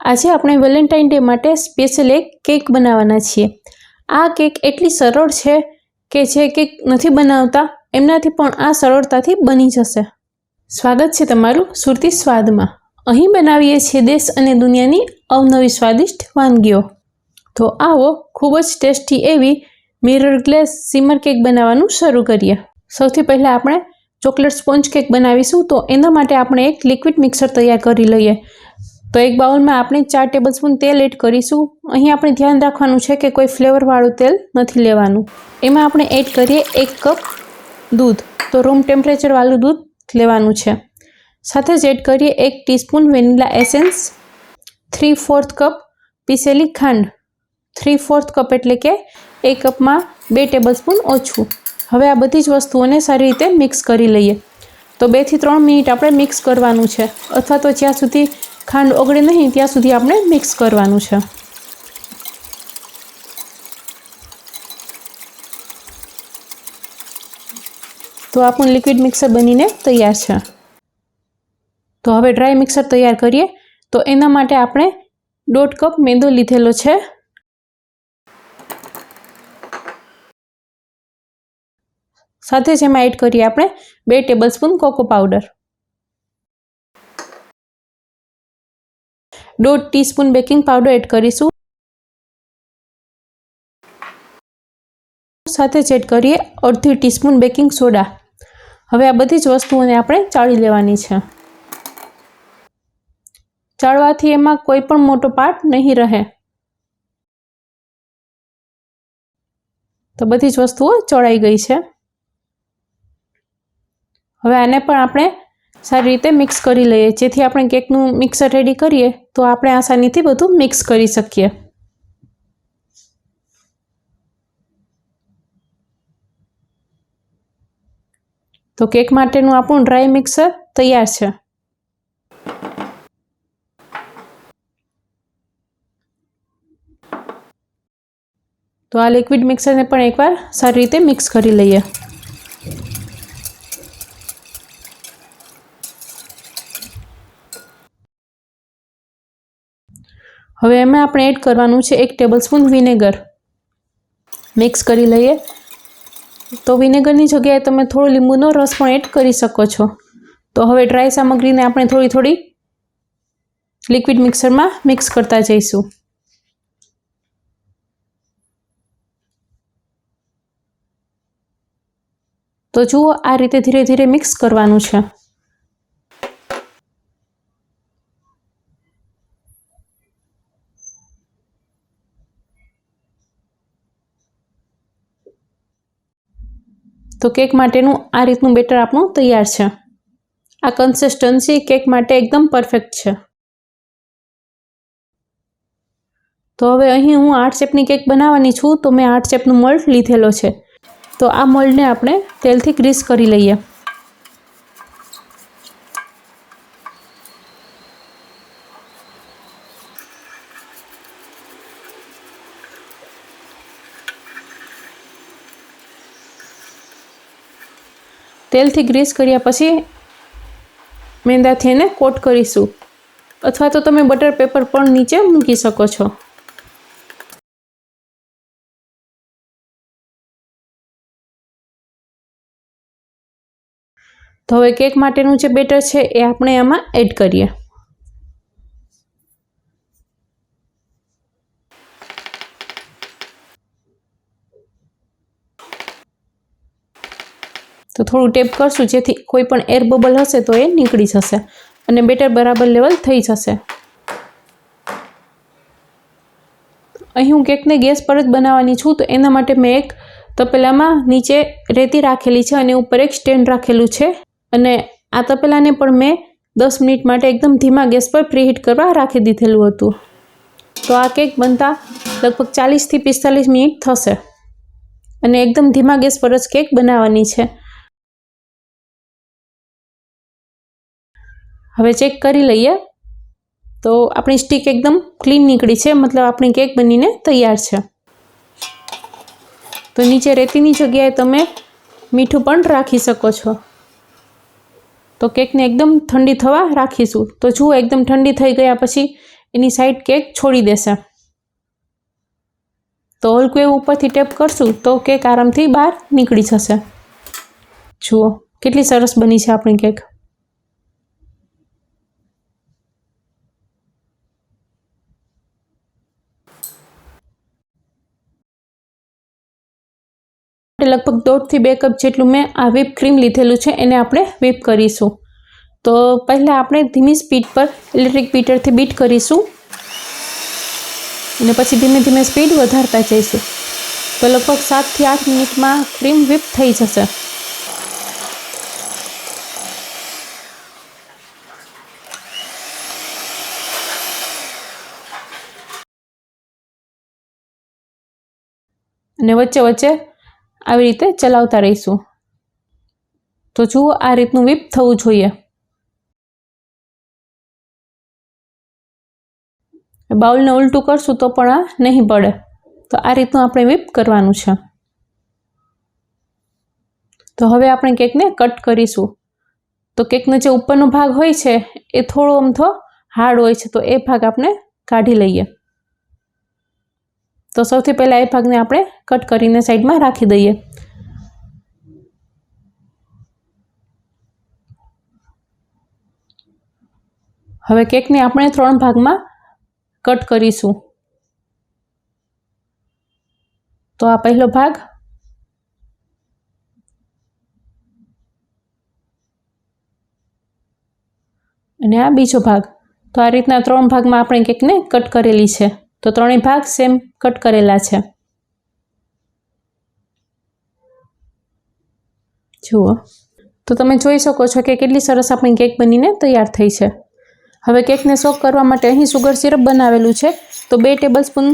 આજે આપણે Valentine day માટે સ્પેશિયલ એક કેક બનાવવાના છીએ. આ કેક એટલી સરળ છે કે જે કેક નથી બનાવતા, એમનાથી પણ આ સરળતાથી બની જશે. સ્વાગત છે તમારું સુરતી સ્વાદમાં. અહીં બનાવીએ છીએ દેશ અને દુનિયાની અવનવી સ્વાદિષ્ટ વાનગીઓ. તો આવો ખૂબ જ ટેસ્ટી એવી મિરર ગ્લેસ સીમર કેક બનાવવાનું શરૂ કરીએ. સૌથી પહેલાં આપણે ચોકલેટ સ્પોન્જ કેક બનાવીશું, તો એના માટે આપણે એક લિક્વિડ મિક્સર તૈયાર કરી લઈએ. તો એક બાઉલમાં આપણે ચાર ટેબલ સ્પૂન તેલ એડ કરીશું. અહીં આપણે ધ્યાન રાખવાનું છે કે કોઈ ફ્લેવરવાળું તેલ નથી લેવાનું. એમાં આપણે એડ કરીએ એક કપ દૂધ. તો રૂમ ટેમ્પરેચરવાળું દૂધ લેવાનું છે. સાથે જ એડ કરીએ એક teaspoon vanilla essence three fourth cup પીસેલી ખાંડ. થ્રી ફોર્થ કપ એટલે કે એક કપમાં બે ટેબલ સ્પૂન ઓછું. હવે આ બધી જ વસ્તુઓને સારી રીતે મિક્સ કરી લઈએ. તો બેથી ત્રણ મિનિટ આપણે મિક્સ કરવાનું છે. અથવા તો જ્યાં સુધી ખાંડ ઓગળે નહીં, ત્યાં સુધી આપણે મિક્સ કરવાનું છે. તો આપણું લિક્વિડ મિક્સર બનીને તૈયાર છે. તો હવે ડ્રાય મિક્સર તૈયાર કરીએ. તો એના માટે આપણે દોઢ કપ મેંદો લીધેલો છે. સાથે જ એમાં એડ કરીએ આપણે બે ટેબલ સ્પૂન કોકો પાવડર દોઢ ટીસ્પૂન બેકિંગ પાવડર એડ કરીશું. સાથે જ એડ કરીએ અડધી ટીસ્પૂન બેકિંગ સોડા હવે આ બધી જ વસ્તુઓને આપણે ચાળી લેવાની છે. ચાળવાથી એમાં કોઈ પણ મોટો પાર્ટ નહીં રહે. તો બધી જ વસ્તુઓ ચડાઈ ગઈ છે. હવે આને પણ આપણે સારી રીતે મિક્સ કરી લઈએ. જેથી આપણે કેકનું મિક્સર રેડી કરીએ, તો આપણે આસાનીથી બધું મિક્સ કરી શકીએ. તો કેક માટેનું આપણું ડ્રાય મિક્સર તૈયાર છે. તો આ લિક્વિડ મિક્સરને પણ એકવાર સારી રીતે મિક્સ કરી લઈએ. હવે એમાં આપણે એડ કરવાનું છે એક ટેબલ સ્પૂન વિનેગર. મિક્સ કરી લઈએ. તો વિનેગરની જગ્યાએ તમે થોડો લીંબુનો રસ પણ એડ કરી શકો છો. તો હવે ડ્રાય સામગ્રીને આપણે થોડી થોડી લિક્વિડ મિક્સરમાં મિક્સ કરતા જઈશું. તો જુઓ આ રીતે ધીરે ધીરે મિક્સ કરવાનું છે. તો કેક માટેનું આ રીતનું બેટર આપણું તૈયાર છે. આ કન્સિસ્ટન્સી કેક માટે એકદમ પરફેક્ટ છે. તો હવે અહીં હું આર્ટ શેપની કેક બનાવવાની છું, તો મેં આઠ શેપનું મોલ્ડ લીધેલો છે. તો આ મોલ્ડને આપણે તેલથી ગ્રીસ કરી લઈએ. તેલથી ગ્રીસ કર્યા પછી મેંદાથી એને કોટ કરીશું. અથવા તો તમે બટર પેપર પણ નીચે મૂકી શકો છો. તો હવે કેક માટેનું જે બેટર છે એ આપણે આમાં એડ કરીએ. તો થોડું ટેપ કરશું, જેથી કોઈ પણ એર બબલ હશે તો એ નીકળી જશે અને બેટર બરાબર લેવલ થઈ જશે. અહીં હું કેકને ગેસ પર જ બનાવવાની છું, તો એના માટે મેં એક તપેલામાં નીચે રેતી રાખેલી છે અને ઉપર એક સ્ટેન્ડ રાખેલું છે. અને આ તપેલાને પણ મેં દસ મિનિટ માટે એકદમ ધીમા ગેસ પર પ્રીહીટ કરવા રાખી દીધેલું હતું. તો આ કેક બનતા લગભગ ચાલીસથી પિસ્તાલીસ મિનિટ થશે. અને એકદમ ધીમા ગેસ પર જ કેક બનાવવાની છે. હવે ચેક કરી લઈએ. તો આપણી સ્ટીક એકદમ ક્લીન નીકળી છે, મતલબ આપણી કેક બનીને તૈયાર છે. તો નીચે રેતીની જગ્યાએ તમે મીઠું પણ રાખી શકો છો. તો કેકને એકદમ ઠંડી થવા રાખીશું. તો જુઓ, એકદમ ઠંડી થઈ ગયા પછી એની સાઈડ કેક છોડી દેશે. તો હલકું એવું ઉપરથી ટેપ કરશું તો કેક આરામથી બહાર નીકળી જશે. જુઓ, કેટલી સરસ બની છે આપણી કેક લગભગ દોઢથી બે કપ જેટલું મેં આ whip ક્રીમ લીધેલું છે, એને આપણે whip કરીશું. તો પહેલાં આપણે ધીમી સ્પીડ પર ઇલેક્ટ્રિક બીટરથી બીટ કરીશું. અને પછી ધીમે ધીમે સ્પીડ વધારતા જઈશું. તો લગભગ સાતથી આઠ મિનિટમાં ક્રીમ whip થઈ જશે. અને વચ્ચે વચ્ચે આવી રીતે ચલાવતા રહીશું. તો જુઓ, આ રીતનું વિપ થવું જોઈએ. બાઉલને ઉલટું કરશું તો પણ આ નહીં પડે તો આ રીતનું આપણે વિપ કરવાનું છે. તો હવે આપણે કેકને કટ કરીશું. તો કેકનો જે ઉપરનો ભાગ હોય છે, એ થોડો અમથો હાર્ડ હોય છે, તો એ ભાગ આપણે કાઢી લઈએ. તો સૌથી પહેલાં એ ભાગને આપણે કટ કરીને સાઈડમાં રાખી દઈએ. હવે કેકને આપણે ત્રણ ભાગમાં કટ કરીશું. તો આ પહેલો ભાગ અને આ બીજો ભાગ. તો આ રીતના ત્રણ ભાગમાં આપણે કેકને કટ કરેલી છે. તો ત્રણેય ભાગ સેમ કટ કરેલા છે. જુઓ. તો તમે જોઈ શકો છો કે કેટલી સરસ આપણી કેક બનીને તૈયાર થઈ છે. હવે કેકને સોક કરવા માટે અહીં સુગર સિરપ બનાવેલું છે. તો બે ટેબલ સ્પૂન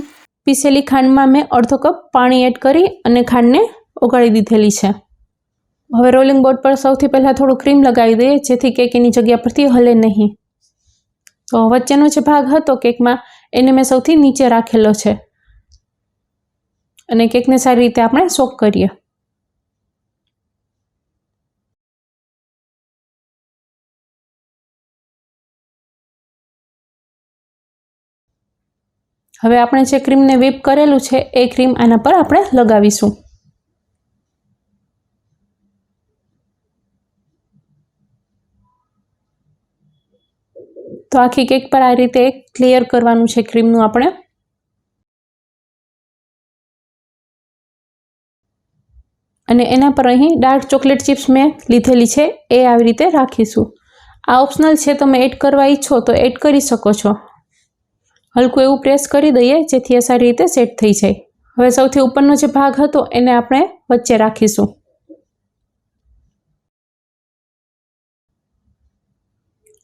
પીસેલી ખાંડમાં મેં અડધો કપ પાણી એડ કરી અને ખાંડને ઓગાળી દીધેલી છે. હવે રોલિંગ બોર્ડ પર સૌથી પહેલાં થોડું ક્રીમ લગાવી દઈએ, જેથી કેક એની જગ્યા પરથી હલે નહીં. તો વચ્ચેનો જે ભાગ હતો કેકમાં એને મેં સૌથી નીચે રાખેલો છે. અને કેકને સારી રીતે આપણે સોક કરીએ. હવે આપણે જે ક્રીમને વીપ કરેલું છે, એ ક્રીમ આના પર આપણે લગાવીશું. તો આખી કેક પર આ રીતે ક્લિયર કરવાનું છે ક્રીમનું આપણે. અને એના પર અહીં ડાર્ક ચોકલેટ ચિપ્સ મેં લીધેલી છે, એ આવી રીતે રાખીશું. આ ઓપ્શનલ છે, તમે એડ કરવા ઈચ્છો તો એડ કરી શકો છો. હલકું એવું પ્રેસ કરી દઈએ, જેથી એ સારી રીતે સેટ થઈ જાય. હવે સૌથી ઉપરનો જે ભાગ હતો, એને આપણે વચ્ચે રાખીશું.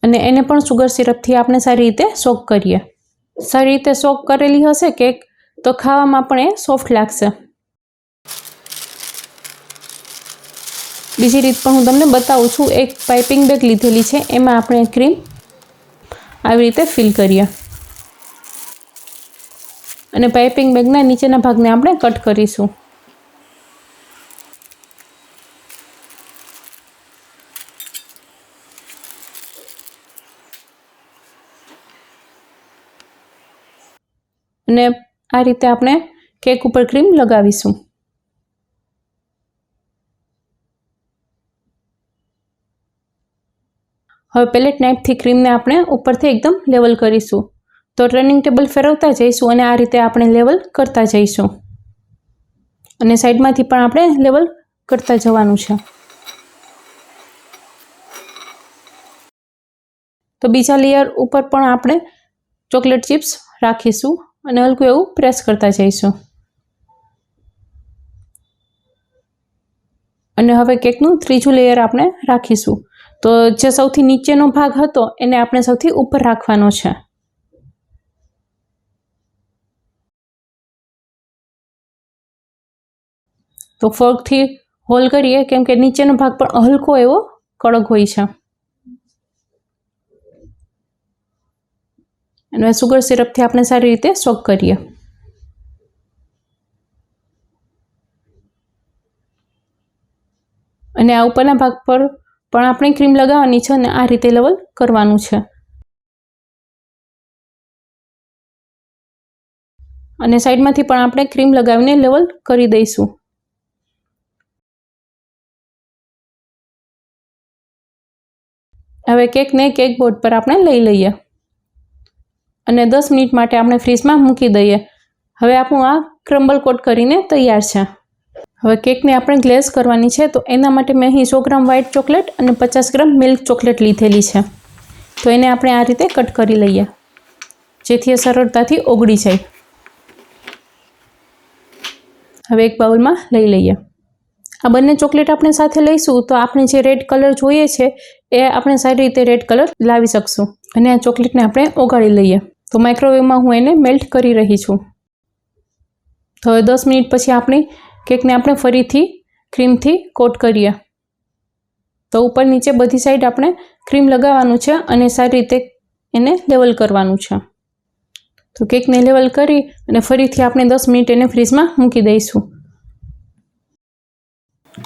અને એને પણ સુગર સિરપથી આપણે સારી રીતે સોક કરીએ. સારી રીતે સોક કરેલી હશે કેક તો ખાવામાં પણ એ સોફ્ટ લાગશે. બીજી રીત પણ હું તમને બતાવું છું. એક પાઇપિંગ બેગ લીધેલી છે, એમાં આપણે ક્રીમ આવી રીતે ફિલ કરીએ. અને પાઇપિંગ બેગના નીચેના ભાગને આપણે કટ કરીશું. અને આ રીતે આપણે કેક ઉપર ક્રીમ લગાવીશું. હવે પેલેટ નાઇફથી ક્રીમને આપણે ઉપરથી એકદમ લેવલ કરીશું. તો ટર્નિંગ ટેબલ ફેરવતા જઈશું અને આ રીતે આપણે લેવલ કરતા જઈશું. અને સાઈડમાંથી પણ આપણે લેવલ કરતા જવાનું છે. તો બીજા લેયર ઉપર પણ આપણે ચોકલેટ ચિપ્સ રાખીશું. અને હલકું એવું પ્રેસ કરતા જઈશું. અને હવે કેકનું ત્રીજું લેયર આપણે રાખીશું. તો જે સૌથી નીચેનો ભાગ હતો, એને આપણે સૌથી ઉપર રાખવાનો છે. તો ફોર્કથી હોલ કરીએ, કેમ કે નીચેનો ભાગ પણ હલકો એવો કડક હોય છે. અને સુગર સિરપથી આપણે સારી રીતે સોક કરીએ. અને આ ઉપરના ભાગ પર પણ આપણે ક્રીમ લગાવવાની છે અને આ રીતે લેવલ કરવાનું છે. અને સાઈડમાંથી પણ આપણે ક્રીમ લગાવીને લેવલ કરી દઈશું. હવે કેકને કેક બોર્ડ પર આપણે લઈ લઈએ. અને દસ મિનિટ માટે આપણે ફ્રીજમાં મૂકી દઈએ. હવે આપણું આ ક્રમ્બલ કોટ કરીને તૈયાર છે. હવે કેકને આપણે ગ્લેઝ કરવાની છે, તો એના માટે મેં અહીં સો ગ્રામ વ્હાઇટ ચોકલેટ અને પચાસ ગ્રામ મિલ્ક ચોકલેટ લીધેલી છે. તો એને આપણે આ રીતે કટ કરી લઈએ. જેથી એ સરળતાથી ઓગળી જાય. હવે એક બાઉલમાં લઈ લઈએ. આ બંને ચોકલેટ આપણે સાથે લઈશું, તો આપણે જે રેડ કલર જોઈએ છે, એ આપણે સારી રીતે રેડ કલર લાવી શકશું. અને આ ચોકલેટને આપણે ઓગાળી લઈએ. તો માઇક્રોવેવમાં હું એને મેલ્ટ કરી રહી છું. તો હવે દસ મિનિટ પછી આપણી કેકને આપણે ફરીથી ક્રીમથી કોટ કરીએ. તો ઉપર નીચે બધી સાઈડ આપણે ક્રીમ લગાવવાનું છે અને સારી રીતે એને લેવલ કરવાનું છે. તો કેકને લેવલ કરી અને ફરીથી આપણે દસ મિનિટ એને ફ્રીજમાં મૂકી દઈશું.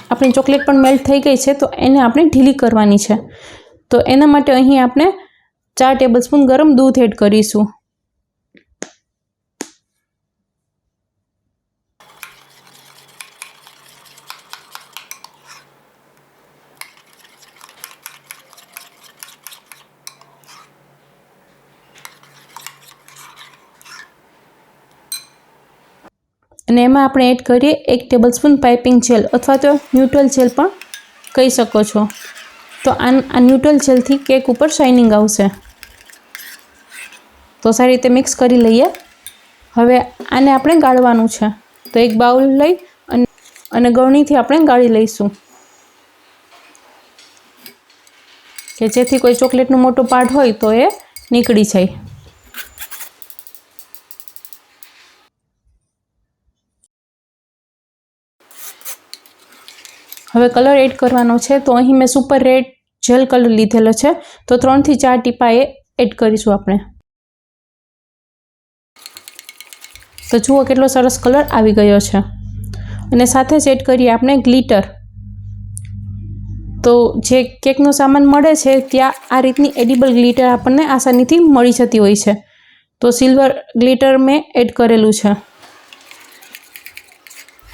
આપણી ચોકલેટ પણ મેલ્ટ થઈ ગઈ છે તો એને આપણે ઢીલી કરવાની છે. તો એના માટે અહીં આપણે ચાર ટેબલ સ્પૂન ગરમ દૂધ એડ કરીશું. અને એમાં આપણે એડ કરીએ એક ટેબલ સ્પૂન પાઇપિંગ જેલ અથવા તો ન્યુટ્રલ જેલ પણ કહી શકો છો. તો આ ન્યુટ્રલ જેલથી કેક ઉપર શાઇનિંગ આવશે. તો સારી રીતે મિક્સ કરી લઈએ. હવે આને આપણે ગાળવાનું છે. તો એક બાઉલ લઈ અને અને ગળણીથી આપણે ગાળી લઈશું. કે જેથી કોઈ ચોકલેટનું મોટું પાર્ટ હોય તો એ નીકળી જાય. હવે કલર એડ કરવાનો છે. તો અહીં મેં સુપર રેડ જેલ કલર લીધેલો છે. તો ત્રણથી ચાર ટીપા એ એડ કરીશું આપણે. તો જુઓ કેટલો સરસ કલર આવી ગયો છે. અને સાથે જ એડ કરીએ આપણે ગ્લિટર. તો જે કેકનો સામાન મળે છે, ત્યાં આ રીતની એડિબલ ગ્લિટર આપણને આસાનીથી મળી જતી હોય છે. તો સિલ્વર ગ્લિટર મેં એડ કરેલું છે.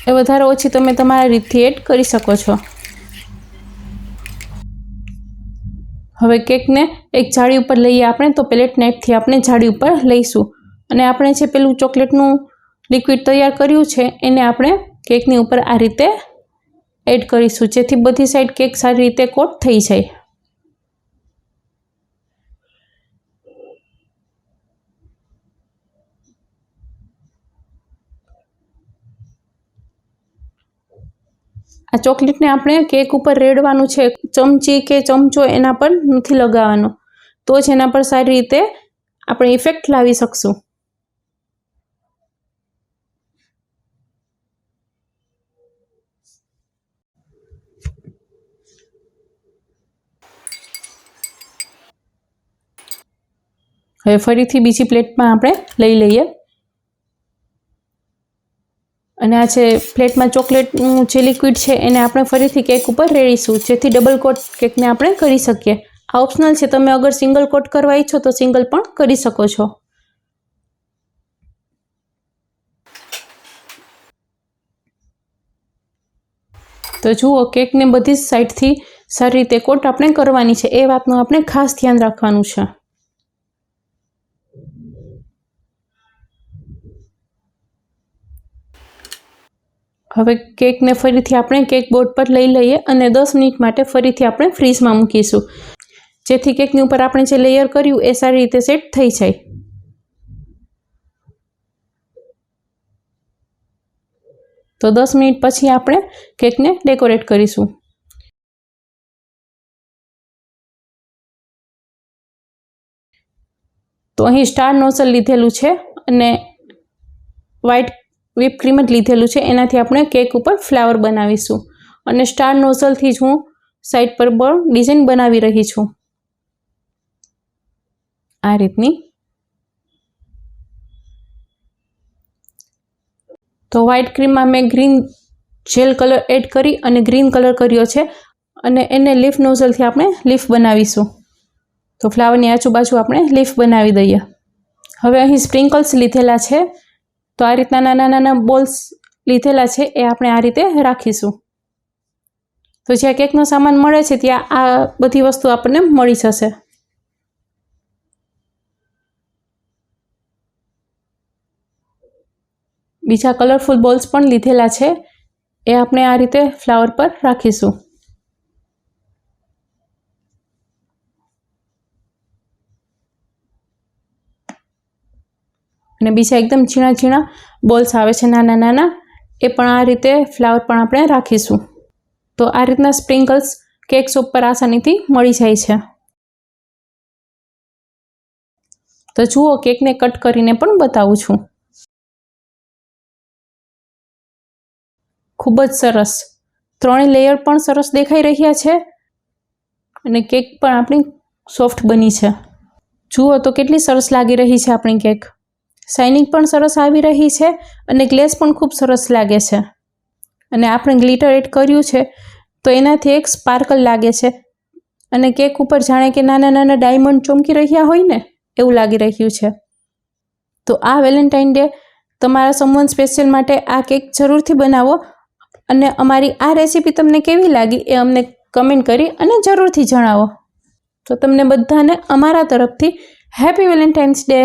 એ વધારે ઓછી તમે તમારા રીતથી એડ કરી શકો છો. હવે કેકને એક જાળી ઉપર લઈએ આપણે, તો પેલેટ નાઇફથી આપણે જાળી ઉપર લઈશું. અને આપણે જે પેલું ચોકલેટનું લિક્વિડ તૈયાર કર્યું છે, એને આપણે કેકની ઉપર આ રીતે એડ કરીશું, જેથી બધી સાઈડ કેક સારી રીતે કોટ થઈ જાય. આ ચોકલેટને આપણે કેક ઉપર રેડવાનું છે, ચમચી કે ચમચો એના પર નથી લગાવવાનો, તો જ એના પર સારી રીતે આપણે ઇફેક્ટ લાવી શકશું. હવે ફરીથી બીજી પ્લેટમાં આપણે લઈ લઈએ. અને આ જે પ્લેટમાં ચોકલેટનું જે લિક્વિડ છે એને આપણે ફરીથી કેક ઉપર રેડીશું, જેથી ડબલ કોટ કેકને આપણે કરી શકીએ. આ ઓપ્શનલ છે, તમે અગર સિંગલ કોટ કરવા ઈચ્છો તો સિંગલ પણ કરી શકો છો. તો જુઓ કેકને બધી જ સાઈડથી સારી રીતે કોટ આપણે કરવાની છે, એ વાતનું આપણે ખાસ ધ્યાન રાખવાનું છે. હવે કેકને ફરીથી આપણે કેક બોર્ડ પર લઈ લઈએ અને દસ મિનિટ માટે ફરીથી આપણે ફ્રીઝમાં મૂકીશું. જેથી કેકની ઉપર આપણે જે લેયર કર્યું એ સારી રીતે સેટ થઈ જાય. તો દસ મિનિટ પછી આપણે કેકને ડેકોરેટ કરીશું. તો અહીં સ્ટાર નોઝલ લીધેલું છે અને વ્હાઈટ whip ક્રીમ જ લીધેલું છે. એનાથી આપણે કેક ઉપર ફ્લાવર બનાવીશું. અને સ્ટાર નોઝલથી જ હું સાઈડ પર પણ ડિઝાઇન બનાવી રહી છું. આ રીતની. તો વ્હાઇટ ક્રીમમાં મેં ગ્રીન જેલ કલર એડ કરી અને ગ્રીન કલર કર્યો છે. અને એને લીફ નોઝલથી આપણે લીફ બનાવીશું. તો ફ્લાવરની આજુબાજુ આપણે લીફ બનાવી દઈએ. હવે અહીં સ્પ્રિંકલ્સ લીધેલા છે. તો આ રીતના નાના નાના બોલ્સ લીધેલા છે એ આપણે આ રીતે રાખીશું. તો જ્યાં કેકનો સામાન મળે છે ત્યાં આ બધી વસ્તુ આપણને મળી જશે. બીજા કલરફુલ બોલ્સ પણ લીધેલા છે. એ આપણે આ રીતે ફ્લાવર પર રાખીશું. અને બીજા એકદમ ઝીણા ઝીણા બોલ્સ આવે છે નાના નાના, એ પણ આ રીતે ફ્લાવર પણ આપણે રાખીશું. તો આ રીતના સ્પ્રિંકલ્સ કેક્સ ઉપર આસાનીથી મળી જાય છે. તો જુઓ કેકને કટ કરીને પણ બતાવું છું. ખૂબ જ સરસ. ત્રણેય લેયર પણ સરસ દેખાઈ રહ્યા છે અને કેક પણ આપણી સોફ્ટ બની છે. જુઓ તો કેટલી સરસ લાગી રહી છે આપણી કેક. શાઇનિંગ પણ સરસ આવી રહી છે અને ગ્લેસ પણ ખૂબ સરસ લાગે છે. અને આપણે ગ્લિટર એડ કર્યું છે, તો એનાથી એક સ્પાર્કલ લાગે છે. અને કેક ઉપર જાણે કે નાના નાના ડાયમંડ ચમકી રહ્યા હોય ને, એવું લાગી રહ્યું છે. તો આ વેલેન્ટાઇન ડે તમારા સમવન સ્પેશિયલ માટે આ કેક જરૂરથી બનાવો અને અમારી આ રેસીપી તમને કેવી લાગી એ અમને કમેન્ટ કરી અને જરૂરથી જણાવો. તો તમને બધાને અમારા તરફથી happy valentine's day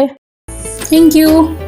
Thank you.